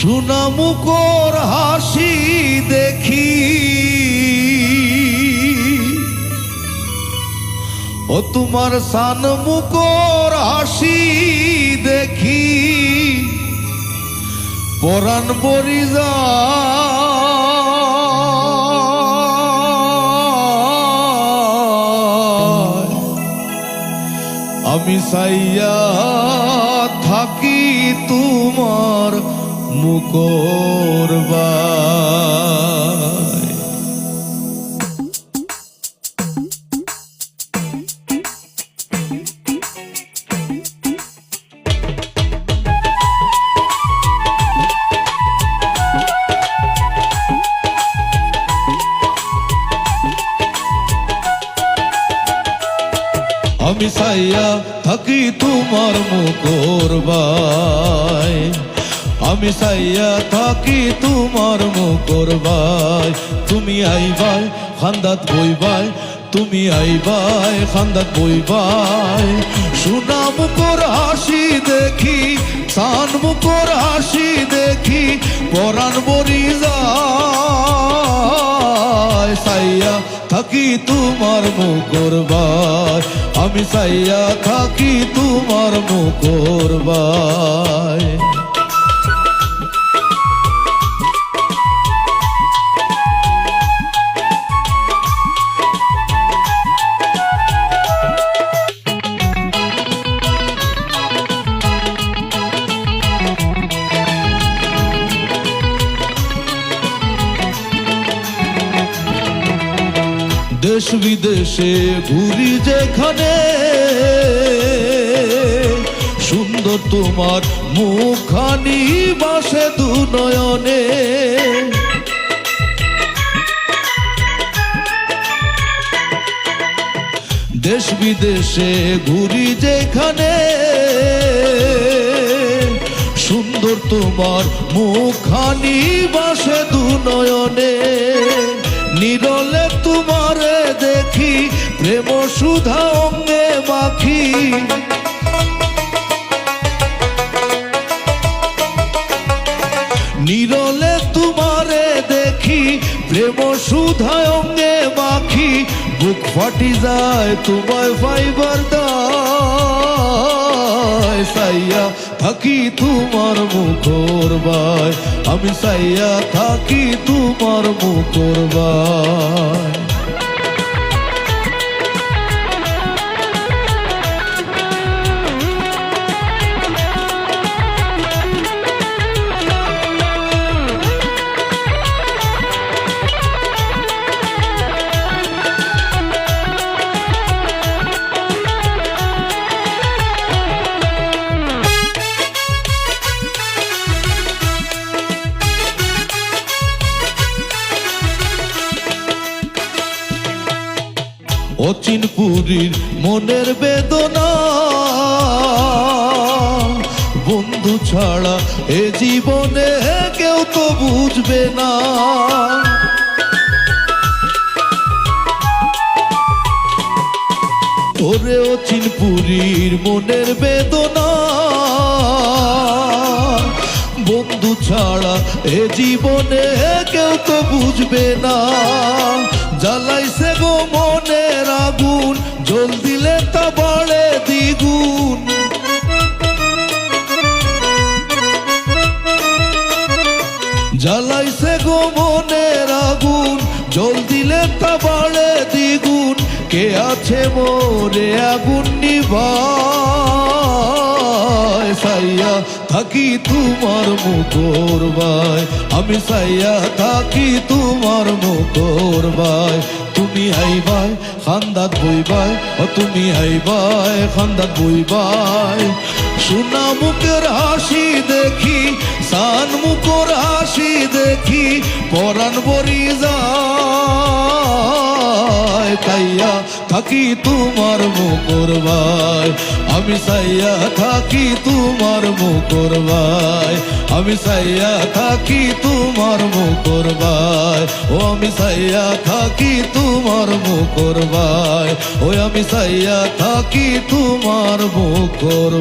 সুনামুকর হাসি দেখি। ও তোমার সানমুকর হাসি দেখি। পরাণ বরি আমি সাইয়া থাকি তোমার মুকরবায় আমি সাইয়া থাকি তোমার মুকরবাই আমি সাইয়া থাকি তোমার মুকরবাই তুমি আইবাই খান্দাত বই বইবাই তুমি আইবাই খান্দাত বইবাই সুনা মুকর হাসি দেখি সান মুকর হাসি দেখি, পরাণ বরি যায়। সাইয়া থাকি তোমার মুকরবাই আমি সাইয়া থাকি তোমার মুকরবাই দেশ বিদেশে ঘুরি যেখানে। সুন্দর তোমার মুখানি বাসে দু নয়নে। দেশ বিদেশে ঘুরি যেখানে। সুন্দর তোমার মুখানি বাসে দু নয়নে। নিরলে তোমারে প্রেম সুধা অঙ্গে মাখি। নিরলে তোমারে দেখি, প্রেম সুধায় অঙ্গে মাখি। বুক ফাটি যায় তোমায় ফাইবার দায়। সাইয়া থাকি তোমার মুখর বাই আমি সাইয়া থাকি তোমার মুখর বাই অচিনপুরীর মনের বেদনা। বন্ধু ছাড়া এ জীবনে কেউ তো বুঝবে না। ওরে অচিনপুরীর মনের বেদনা। ছাড়া এ জীবনে কেউ তো বুঝবে না। জ্বালাইছে গো মনের আগুন, জল দিলে তা বাড়ে দ্বিগুণ। জ্বালাইছে গো মনের আগুন, জল দিলে তা বাড়ে দ্বিগুণ। কে আছে মোরে আগুন নিভায়? সাইয়া থাকি তোমার মুখর বাই আমি সাইয়া থাকি তোমার মুখর বাই তুমি আইবাই খান্দাত বইবাই ও তুমি আইবাই খান্দাত বইবাই সোনা মুখের হাসি দেখি, সান মুখর হাসি দেখি, পরাণ বরি যায় তাইয়া থাকি তোমার মুখর আমি সাইয়া থাকি তোমার মুখর আমি সাইয়া থাকি তোমার মুখর ও আমি সাইয়া থাকি তোমার মুখর ও আমি সাইয়া থাকি তোমার মুখর